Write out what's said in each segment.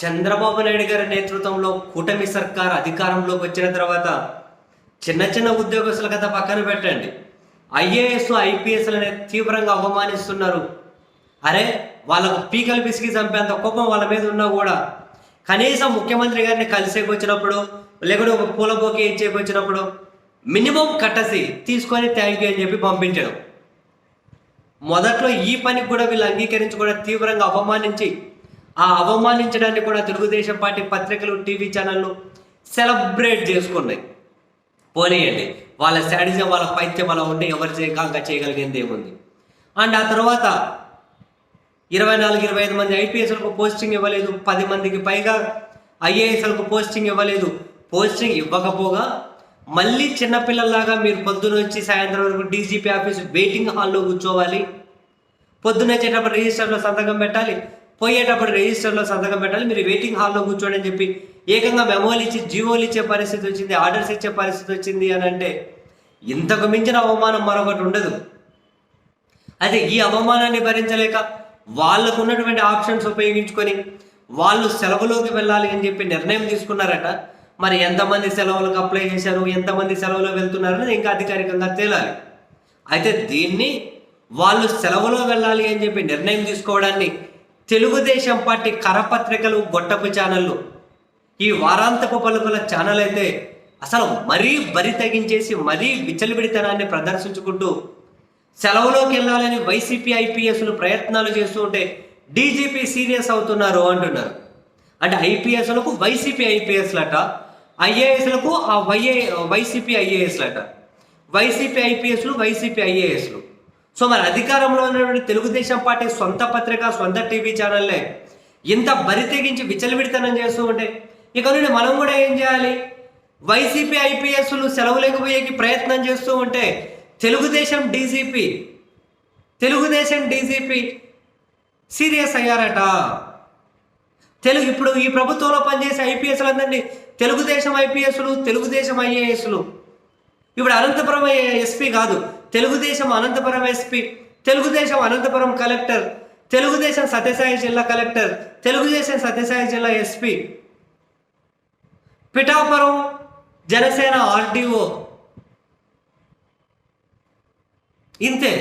చంద్రబాబు నాయుడు గారి నేతృత్వంలో కూటమి సర్కార్ అధికారంలోకి వచ్చిన తర్వాత చిన్న చిన్న ఉద్యోగస్తుల కథ పక్కన పెట్టండి. ఐఏఎస్ ఐపీఎస్లనే తీవ్రంగా అవమానిస్తున్నారు. అరే వాళ్ళకు పీకలు పిసికి చంపేంత కోపం వాళ్ళ మీద ఉన్నా కూడా. కనీసం ముఖ్యమంత్రి గారిని కలిసేకి వచ్చినప్పుడు లేకుంటే ఒక పూల బొకే ఇచ్చేకి వచ్చినప్పుడు మినిమం కట్టసి తీసుకొని థ్యాంక్ యూ అని చెప్పి పంపించడం. మొదట్లో ఈ పనికి కూడా వీళ్ళు అంగీకరించి కూడా తీవ్రంగా అవమానించి ఆ అవమానించడాన్ని కూడా తెలుగుదేశం పార్టీ పత్రికలు టీవీ ఛానళ్ళు సెలబ్రేట్ చేసుకున్నాయి. పోనీయండి వాళ్ళ శాడిజం వాళ్ళ పైత్యం అలా ఉండి ఎవరు చేయక చేయగలిగింది ఏముంది? అండ్ ఆ తర్వాత ఇరవై నాలుగు ఇరవై ఐదు మంది ఐపీఎస్లకు పోస్టింగ్ ఇవ్వలేదు పది మందికి పైగా ఐఏఎస్లకు పోస్టింగ్ ఇవ్వలేదు. పోస్టింగ్ ఇవ్వకపోగా మళ్ళీ చిన్నపిల్లల్లాగా మీరు పొద్దున వచ్చి సాయంత్రం వరకు డీజీపీ ఆఫీస్ వెయిటింగ్ హాల్లో కూర్చోవాలి. పొద్దున వచ్చేటప్పుడు రిజిస్టర్లో సంతకం పెట్టాలి. పోయేటప్పుడు రిజిస్టర్లో సంతకం పెట్టాలి. మీరు వెయిటింగ్ హాల్లో కూర్చోండి అని చెప్పి ఏకంగా మెమోలు ఇచ్చి జీవోలు ఇచ్చే పరిస్థితి వచ్చింది ఆర్డర్స్ ఇచ్చే పరిస్థితి వచ్చింది అని అంటే ఇంతకు మించిన అవమానం మరొకటి ఉండదు. అయితే ఈ అవమానాన్ని భరించలేక వాళ్ళకు ఉన్నటువంటి ఆప్షన్స్ ఉపయోగించుకొని వాళ్ళు సెలవులోకి వెళ్ళాలి అని చెప్పి నిర్ణయం తీసుకున్నారట. మరి ఎంతమంది సెలవులకు అప్లై చేశారు ఎంతమంది సెలవులో వెళ్తున్నారు ఇంకా అధికారికంగా తేలాలి. అయితే దీన్ని వాళ్ళు సెలవులో వెళ్ళాలి అని చెప్పి నిర్ణయం తీసుకోవడాన్ని తెలుగుదేశం పార్టీ కరపత్రికలు గొట్టపు ఛానళ్ళు. ఈ వారాంతపు పలుకుల ఛానల్ అయితే అసలు మరీ బరి తగ్గించేసి మరీ విచ్చలవిడితనాన్ని ప్రదర్శించుకుంటూ సెలవులోకి వెళ్ళాలని వైసీపీ ఐపీఎస్లు ప్రయత్నాలు చేస్తూ ఉంటే డీజీపీ సీరియస్ అవుతున్నారు అంటున్నారు. అంటే ఐపీఎస్లకు వైసీపీ ఐపీఎస్లట ఐఏఎస్లకు ఆ వైఏ వైసీపీ ఐఏఎస్లట. వైసీపీ ఐపీఎస్లు వైసీపీ ఐఏఎస్లు. సో మరి అధికారంలో ఉన్నటువంటి తెలుగుదేశం పార్టీ సొంత పత్రిక సొంత టీవీ ఛానల్లే ఇంత బరి తెగించి విచలవిడితనం చేస్తూ ఉంటే ఇక నుండి మనం కూడా ఏం చేయాలి? వైసీపీ ఐపీఎస్లు సెలవు లేకపోయేకి ప్రయత్నం చేస్తూ ఉంటే Telugu Desam DGP Telugu Desam DGP serious అయ్యారట. Telugu ఇప్పుడు ఈ ప్రభుత్వంలో పనిచేసే ఐపీఎస్లు అందరినీ తెలుగుదేశం ఐపీఎస్లు తెలుగుదేశం ఐఏఎస్లు. ఇప్పుడు అనంతపురం ఎస్పీ కాదు తెలుగుదేశం అనంతపురం ఎస్పీ తెలుగుదేశం అనంతపురం కలెక్టర్ తెలుగుదేశం సత్యసాయి జిల్లా కలెక్టర్ తెలుగుదేశం సత్యసాయి జిల్లా ఎస్పీ. పిఠాపురం జనసేన ఆర్డీఓ. ఇంతే.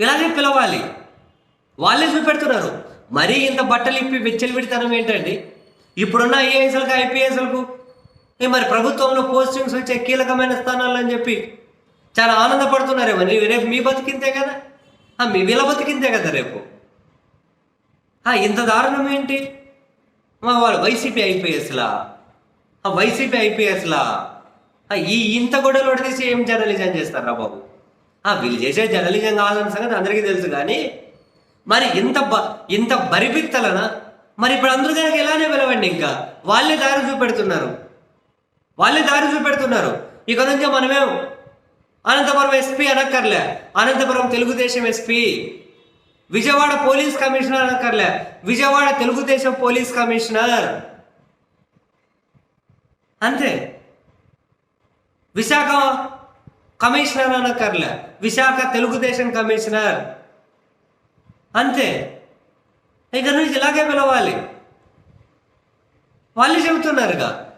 ఇలాగే పిలవాలి. వాళ్ళే చూపెడుతున్నారు. మరీ ఇంత బట్టలు ఇప్పి వెచ్చలు విడితనం ఏంటండి? ఇప్పుడున్న ఐఏఎస్లకు ఐపీఎస్లకు మరి ప్రభుత్వంలో పోస్టింగ్స్ వచ్చే కీలకమైన స్థానాలు అని చెప్పి చాలా ఆనందపడుతున్నారేమో నీ రేపు మీ బతికింతే కదా? ఆ, మీ వీళ్ళ బతికింతే కదా రేపు? ఆ, ఇంత దారుణం ఏంటి? మా వాళ్ళు వైసీపీ ఐపీఎస్లా? ఆ వైసీపీ ఐపీఎస్లా? ఆ, ఈ ఇంత గొడవలు తీసి ఏం జర్నలిజం చేస్తారా బాబు? ఆ, వీళ్ళు చేసే జర్నలిజం కావాలన్న సంగతి అందరికీ తెలుసు కానీ మరి ఇంత బ ఇంత బరిపిత్తలనా? మరి ఇప్పుడు అందరూ కనుక ఎలానే పిలవండి ఇంకా? వాళ్ళే దారి చూపెడుతున్నారు. వాళ్ళే దారి చూపెడుతున్నారు. ఇక నుంచి మనమేం Anantapuram SP అనక్కర్లే. Anantapur Telugu Desam SP. Vijayawada police commissioner అనక్కర్లే. Vijayawada Telugu Desam police commissioner. అంతే. విశాఖ కమిషనర్ అనక్కర్లే. విశాఖ తెలుగుదేశం కమిషనర్. అంతే. ఇక నుంచి ఇలాగే పిలవాలి. వాళ్ళు చెబుతున్నారుగా.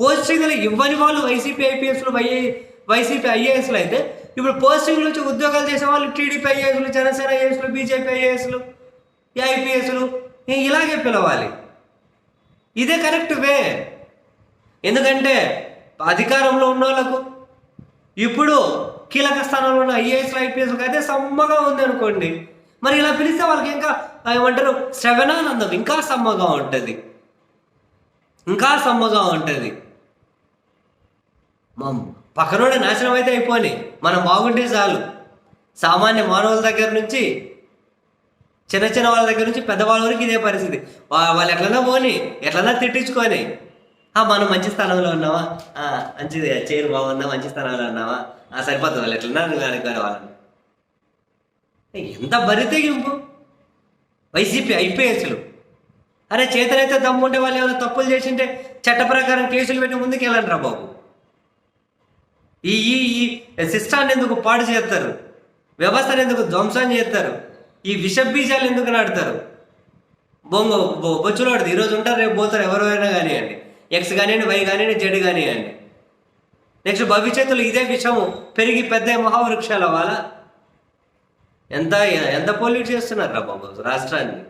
పోస్టింగ్లు ఇవ్వని వాళ్ళు వైసీపీ ఐపీఎస్లు వై వైసీపీ ఐఏఎస్లు అయితే ఇప్పుడు పోస్టింగ్లు వచ్చి ఉద్యోగాలు చేసే వాళ్ళు టీడీపీ ఐఏఎస్లు జనసేన ఐఏఎస్లు బీజేపీ ఐఏఎస్లు ఐపీఎస్లు ఇలాగే పిలవాలి. ఇదే కరెక్ట్ వే. ఎందుకంటే అధికారంలో ఉన్న వాళ్ళకు ఇప్పుడు కీలక స్థానంలో ఉన్న ఐఏఎస్లు ఐపీఎస్లకు అయితే సమ్మగా ఉంది అనుకోండి. మరి ఇలా పిలిస్తే వాళ్ళకి ఇంకా ఏమంటారు శ్రవణానందం ఇంకా సమ్మగా ఉంటుంది. ఇంకా సమ్మగా ఉంటుంది. మా పక్కనోడే నాశనం అయితే అయిపోని. మనం బాగుంటే చాలు. సామాన్య మానవుల దగ్గర నుంచి చిన్న చిన్న వాళ్ళ దగ్గర నుంచి పెద్దవాళ్ళ వరకు ఇదే పరిస్థితి. వాళ్ళు ఎట్లన్నా పోని ఎట్లన్నా తిట్టించుకొని మనం మంచి స్థానంలో ఉన్నావా మంచిది చైర్ బాగుందా? మంచి స్థానంలో ఉన్నావా సరిపోతుంది. వాళ్ళు ఎట్లన్నా నువ్వు అనుకోని వాళ్ళని. ఎంత బరి తెగింపు వైసీపీ ఐపీఎస్లు అరే చేతనైతే దమ్ముంటే వాళ్ళు ఏమైనా తప్పులు చేసింటే చట్ట ప్రకారం కేసులు పెట్టి ముందుకు వెళ్ళండి రా బాబు. ఈ ఈ ఈ సిస్టాన్ని ఎందుకు పాడు చేస్తారు? వ్యవస్థను ఎందుకు ధ్వంసం చేస్తారు? ఈ విష బీజాలు ఎందుకు నాడతారు బొంగ బొ- బొచ్చులోడిది ఈరోజు ఉంటారు రేపు పోతారు ఎవరైనా కానివ్వండి. ఎక్స్ కానివ్వండి వై కానివ్వండి జెడ్ కానివ్వండి. నెక్స్ట్ భవిష్యత్తులో ఇదే విషము పెరిగి పెద్ద మహావృక్షాలు అవ్వాలా? ఎంత ఎంత పొల్యూట్ చేస్తున్నారు రా బాబు రాష్ట్రాన్ని?